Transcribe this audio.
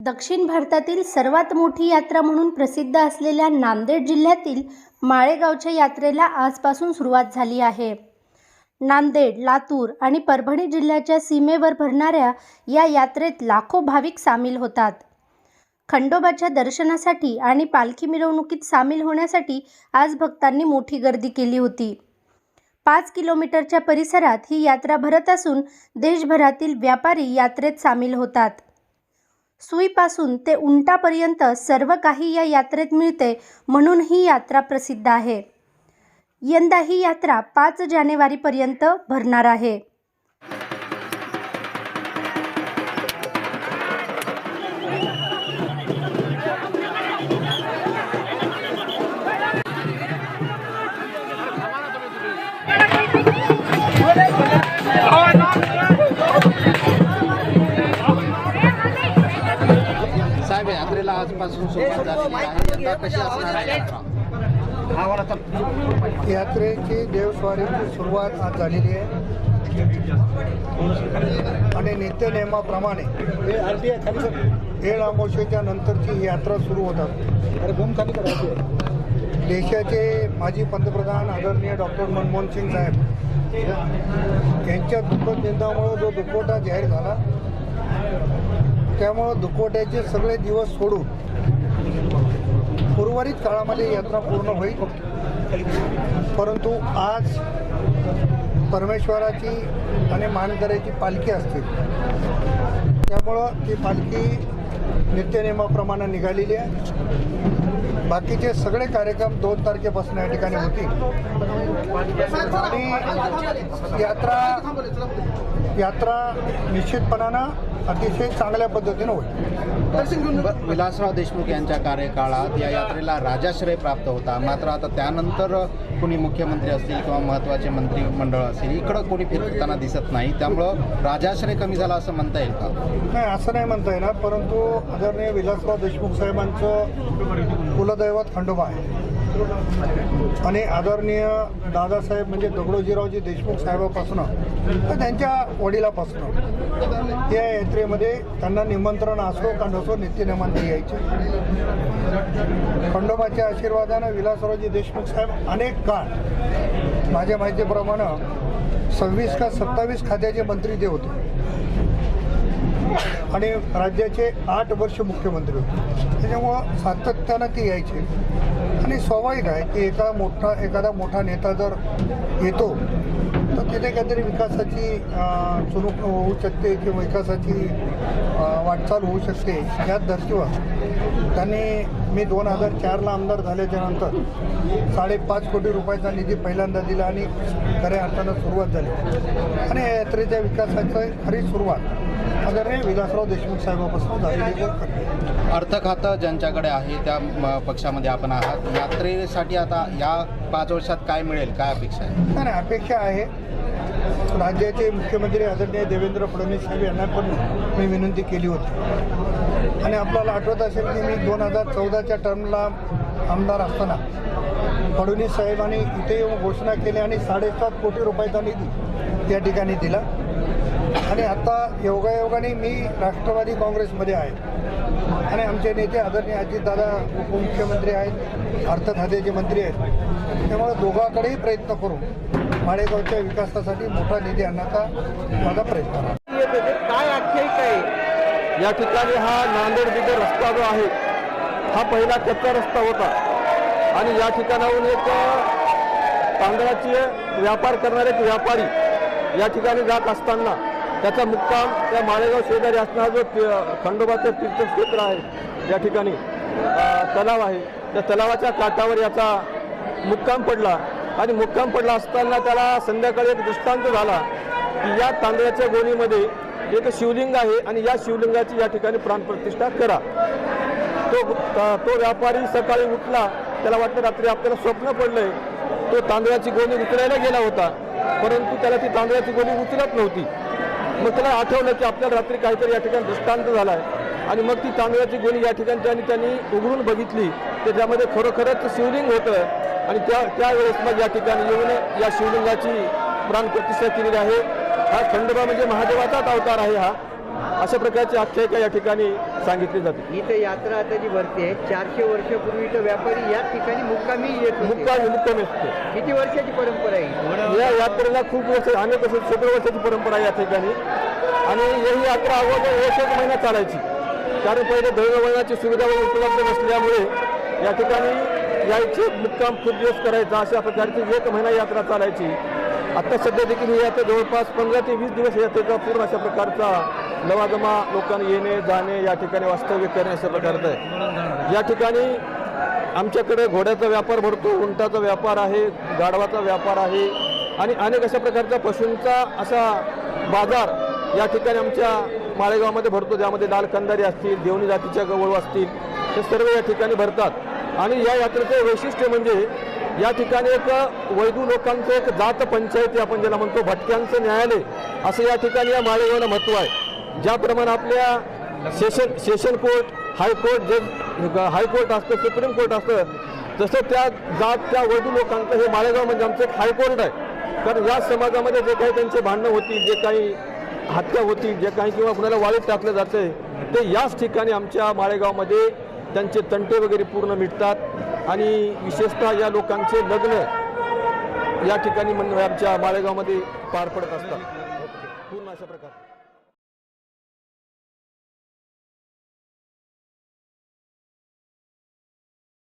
दक्षिण भारतातील सर्वात मोठी यात्रा म्हणून प्रसिद्ध असलेल्या नांदेड जिल्ह्यातील माळेगावच्या यात्रेला आजपासून सुरुवात झाली आहे. नांदेड लातूर आणि परभणी जिल्ह्याच्या सीमेवर भरणाऱ्या या यात्रेत लाखो भाविक सामील होतात. खंडोबाच्या दर्शनासाठी आणि पालखी मिरवणुकीत सामील होण्यासाठी आज भक्तांनी मोठी गर्दी केली होती. पाच किलोमीटरच्या परिसरात ही यात्रा भरत असून देशभरातील व्यापारी यात्रेत सामील होतात. सुईपासून ते उंटापर्यंत सर्व काही या यात्रेत मिळते म्हणून ही यात्रा प्रसिद्ध आहे. यंदा ही यात्रा पाच जानेवारीपर्यंत भरणार आहे. यात्रेला आजपासून सुरुवात झालेली आहे. यंदा कशी असणार आहे? यात्रा यात्रेची देवस्वारीची सुरुवात आज झालेली आहे. आणि नित्यनेमाप्रमाणे येळ अमावस्येच्या नंतरची ही यात्रा सुरू होतात. देशाचे माजी पंतप्रधान आदरणीय डॉक्टर मनमोहन सिंग साहेब यांच्या दुःखद निधनामुळं जो दुखवटा जाहीर झाला त्यामुळं दुखवट्याचे सगळे दिवस सोडून उर्वरित काळामध्ये यात्रा पूर्ण होईल. परंतु आज परमेश्वराची आणि मानकऱ्याची पालखी असते. त्यामुळं ती पालखी नित्यनियमाप्रमाणे निघालेली आहे. बाकीचे सगळे कार्यक्रम दोन तारखेपासून या ठिकाणी होतील. आणि यात्रा यात्रा निश्चितपणानं अतिशय चांगल्या पद्धतीनं होईल. विलासराव देशमुख यांच्या कार्यकाळात या यात्रेला राजाश्रय प्राप्त होता. मात्र आता त्यानंतर कोणी मुख्यमंत्री असतील किंवा महत्त्वाचे मंत्रिमंडळ असेल इकडं कोणी फिरताना दिसत नाही. त्यामुळं राजाश्रय कमी झाला असं म्हणता येईल का? नाही असं नाही म्हणता येणार परंतु आदरणीय विलासराव देशमुख साहेबांचं दैवत खंडोबा आहे. आणि आदरणीय दादासाहेब म्हणजे दगडोजीरावजी देशमुख साहेबापासून तर त्यांच्या वडिलापासून या यात्रेमध्ये त्यांना निमंत्रण असो का नसो नित्यनियमांती यायचे. खंडोबाच्या आशीर्वादानं विलासरावजी देशमुख साहेब अनेक काळ माझ्या माहितीप्रमाणे सव्वीस का सत्तावीस खात्याचे मंत्री ते होते आणि राज्याचे आठ वर्ष मुख्यमंत्री होते. त्याच्यामुळं सातत्यानं ते यायचे. आणि स्वाभाविक आहे की एका मोठा एखादा मोठा नेता जर येतो तर तिथे काहीतरी विकासाची अं, चुणूक होऊ शकते किंवा विकासाची वाटचाल होऊ शकते याच धर्तीवर त्यांनी मी दोन हजार चारला आमदार झाल्याच्यानंतर साडेपाच कोटी रुपयाचा निधी पहिल्यांदा दिला आणि खऱ्या अर्थानं सुरुवात झाली. आणि यात्रेच्या विकासाची खरी सुरुवात आदरणीय विलासराव देशमुख साहेबापासून झालेली अर्थ खातं ज्यांच्याकडे आहे त्या पक्षामध्ये आपण आहात. यात्रेसाठी आता या पाच वर्षात काय मिळेल? काय अपेक्षा आहे? नाही अपेक्षा आहे. राज्याचे मुख्यमंत्री आदरणीय देवेंद्र फडणवीस साहेब यांना पण मी विनंती केली होती. आणि आपल्याला आठवत असेल की मी दोन हजार चौदाच्या टर्मला आमदार असताना फडणवीस साहेबांनी इथे येऊन घोषणा केली आणि साडेसात कोटी रुपयाचा निधी या ठिकाणी दिला. आणि आता योगायोगाने मी राष्ट्रवादी काँग्रेसमध्ये आहे. आणि आमचे नेते आदरणीय अजितदादा उपमुख्यमंत्री आहेत अर्थ खात्याचे मंत्री आहेत त्यामुळे दोघांकडेही प्रयत्न करून माळेगावच्या विकासासाठी मोठा निधी आणण्याचा माझा प्रयत्न काय आख्यायिक आहे? या ठिकाणी हा नांदेड बिगर रस्ता जो आहे हा पहिला कच्चा रस्ता होता. आणि या ठिकाणाहून एक तांदळाचे व्यापार करणारे एक व्यापारी या ठिकाणी जात असताना त्याचा मुक्काम त्या माळेगाव शेजारी असणारा जो खंडोबाचं तीर्थक्षेत्र आहे या ठिकाणी तलाव आहे. त्या तलावाच्या काठावर याचा मुक्काम पडला आणि मुक्काम पडला असताना त्याला संध्याकाळी एक दृष्टांत झाला की या तांदळाच्या गोणीमध्ये एक शिवलिंग आहे आणि या शिवलिंगाची या ठिकाणी प्राणप्रतिष्ठा करा. तो तो व्यापारी सकाळी उठला त्याला वाटतं रात्री आपल्याला स्वप्न पडलंय. तो तांदळाची गोणी उचलायला गेला होता परंतु त्याला ती तांदळाची गोणी उचलत नव्हती. मग त्याला आठवलं की आपल्याला रात्री काहीतरी या ठिकाणी दृष्टांत झाला आहे आणि मग ती तांदळाची गोणी या ठिकाणी त्यांनी त्यांनी उघडून बघितली. तर त्यामध्ये खरोखरच शिवलिंग होतं. आणि त्या त्यावेळेस मग या ठिकाणी येऊन या शिवलिंगाची प्राण प्रतिष्ठा केलेली आहे. हा खंडोबा म्हणजे महादेवाचाच अवतार आहे हा. अशा प्रकारची आख्यायिका या ठिकाणी सांगितली जाते. इथं यात्रा आता जी भरते चारशे वर्षापूर्वी इथं व्यापारी या ठिकाणी मुक्कामी येत मुक्काम मुक्काम असते. किती वर्षाची परंपरा आहे? या यात्रेला खूप वर्ष अनेक असं शेकडो वर्षाची परंपरा आहे या ठिकाणी. आणि ही यात्रा अगोदर एक एक महिना चालायची. कारण पहिले दळणवळणाची सुविधा उपलब्ध नसल्यामुळे या ठिकाणी यायचे मुक्काम खूप दिवस करायचा अशा प्रकारची एक महिना यात्रा चालायची. आता सध्या देखील ही यात्रा जवळपास पंधरा ते वीस दिवस यात्रेचा पूर्ण अशा प्रकारचा लवाजमा लोकांना येणे जाणे या ठिकाणी वास्तव्य करणे असं प्रकारचं आहे. या ठिकाणी आमच्याकडे घोड्याचा व्यापार भरतो उंटाचा व्यापार आहे गाढवाचा व्यापार आहे आणि अनेक अशा प्रकारचा पशूंचा असा बाजार या ठिकाणी आमच्या माळेगावमध्ये भरतो ज्यामध्ये लाल कंदारी असतील देवणी जातीच्या गवळू असतील हे सर्व या ठिकाणी भरतात. आणि या यात्रेचं वैशिष्ट्य म्हणजे या ठिकाणी एक वैदू लोकांचं एक जात पंचायती आपण ज्याला म्हणतो भटक्यांचं न्यायालय असं या ठिकाणी या माळेगावला महत्त्व आहे. ज्याप्रमाणे आपल्या session session court high court जज हायकोर्ट असतं सुप्रीम कोर्ट असतं तसं त्या जात त्या वडील लोकांचं हे माळेगाव म्हणजे आमचं एक हायकोर्ट आहे. कारण या समाजामध्ये जे काही त्यांचे भांडणं होतील जे काही हत्या होतील जे काही किंवा कुणाला वाळीत टाकलं जाते ते याच ठिकाणी आमच्या माळेगावमध्ये त्यांचे तंटे वगैरे पूर्ण मिटतात. आणि विशेषतः या लोकांचे लग्न या ठिकाणी म्हणजे आमच्या माळेगावमध्ये पार पडत असतात. पूर्ण अशा प्रकारे.